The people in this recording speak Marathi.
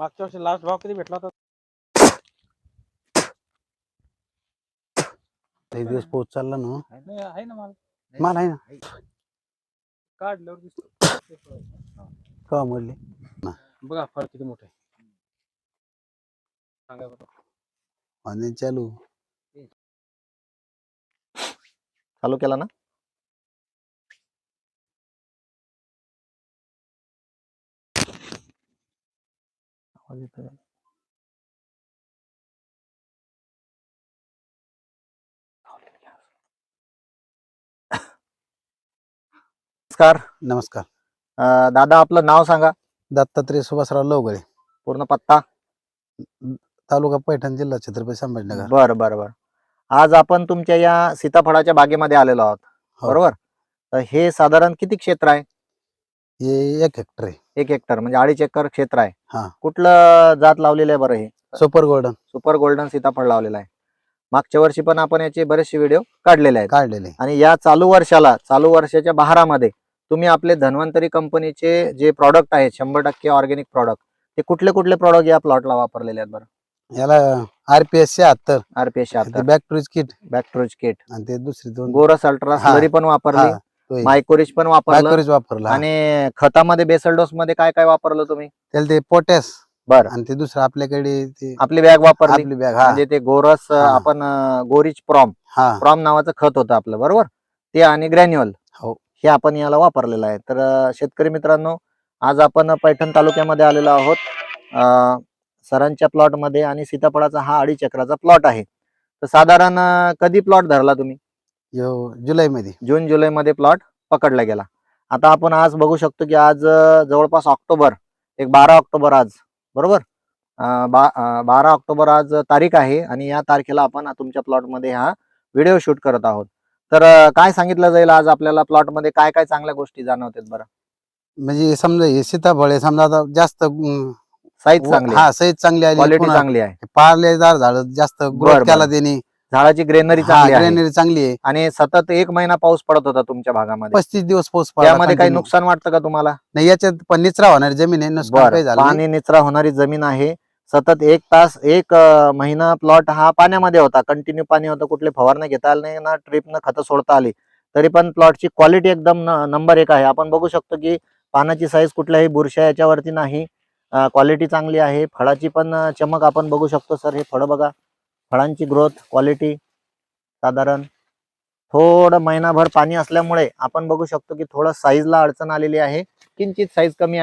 मागच्या वर्षी लास्ट भाव किती भेटला होता एक दिवस पाऊस चालला ना नाही, आहे ना माल माल आहे ना काढल्यावर दिसतो का म्हणले बघा फरक किती मोठा आहे सांगा बरं आणि चालू चालू केला ना आवाज येतोय. नमस्कार. नमस्कार. अं, दादा आपलं नाव सांगा. दत्तात्रय सुभाषराव लवगळे पूर्ण पत्ता? तालुका पैठण जिल्हा छत्रपती संभाजीनगर. बर बर बर. आज आपण तुमच्या या सीताफळाच्या बागेमध्ये आलेलो आहोत. हो. बरोबर? तर हे साधारण किती क्षेत्र आहे? हे एक हेक्टर आहे. एक हेक्टर म्हणजे अडीच एकर क्षेत्र आहे. हा. कुठलं जात लावलेलं आहे बरं हे? Super golden. सुपर गोल्डन सीताफळ लावलेलं आहे. मागच्या वर्षी पण आपण याचे बरेचसे व्हिडिओ काढलेले आहेत. काढलेले. आणि या चालू वर्षाला चालू वर्षाच्या बहारामध्ये तुम्ही आपले धन्वंतरी कंपनीचे जे प्रॉडक्ट आहेत शंभर टक्के ऑर्गॅनिक प्रॉडक्ट ते कुठले कुठले प्रॉडक्ट या प्लॉटला वापरलेले आहेत बरं? याला आरपीएस शहात्तर. आरपीएस शहात्तर. बॅक्टरीज किट बॅक्ट्रोज किट आणि ते दुसरी दोन. गोरस अल्ट्रा हा. स्लरी पण वापरली. मायकोरिच पण वापरलं वापरला आणि खतामध्ये बेसल डोस मध्ये काय काय वापरलं तुम्ही? त्याला ते पोटॅस बर. आणि ते दुसरं आपल्याकडे आपली बॅग वापरली. आपली बॅग म्हणजे ते गोरस. आपण गोरिच प्रॉम. प्रॉम नावाचं खत होतं आपलं बरोबर? ते आणि ग्रॅन्युअल. हो. हे आपण याला वापरलेलं आहे. तर शेतकरी मित्रांनो आज आपण पैठण तालुक्यामध्ये आलेलो आहोत. सरांच्या प्लॉटमध्ये आणि सीताफळाचा हा अडीच एकराचा प्लॉट आहे. तर साधारण कधी प्लॉट धरला तुम्ही? यो जुलै मध्ये जून जुलै मध्ये प्लॉट पकडला गेला. आता आपण आज बघू शकतो की आज जवळपास ऑक्टोबर एक बारा ऑक्टोबर आज बरोबर? बा बारा ऑक्टोबर आज तारीख आहे आणि या तारखेला आपण तुमच्या प्लॉटमध्ये हा व्हिडिओ शूट करत आहोत. तर काय सांगितलं जाईल आज आपल्याला प्लॉटमध्ये काय काय चांगल्या गोष्टी जाणवतात बरं? म्हणजे समजा हे सीताफळ आहे, समजा आता जास्त साईज चांगली हा साईज चांगली आली क्वालिटी चांगली आहे. पारलेदार झाड जास्त ग्रोथ केला बर. झाडाची ग्रेनरी चांगली आहे. ग्रेनरी चांगली आहे. आणि सतत एक महिना पाऊस पडत होता तुमच्या भागामध्ये. पस्तीस दिवस पाऊस पडला त्यामध्ये काही continue. नुकसान वाटतं का तुम्हाला? नाही याच्यात पण निचरा होणार जमीन आहे नुकसान काही बरं झालं नाही. पाणी निचरा होणारी जमीन आहे. सतत एक तास एक अं, महिना प्लॉट हा पाण्यामध्ये होता. कंटिन्यू पाणी होतं कुठले फवारणी घेता आले नाही ना ट्रिप न खतं सोडता आली. तरी पण प्लॉटची क्वालिटी एकदम नंबर एक आहे. आपण बघू शकतो की पानाची साईज कुठल्याही बुरशा याच्यावरती नाही. क्वालिटी चांगली आहे. फळाची पण अं, चमक आपण बघू शकतो. सर हे फळं बघा. फळांची ग्रोथ क्वालिटी साधारण थोडं महिनाभर पाणी असल्यामुळे आपण बघू शकतो की थोडं साईजला अडचण आलेली आहे. किंचित साईज कमी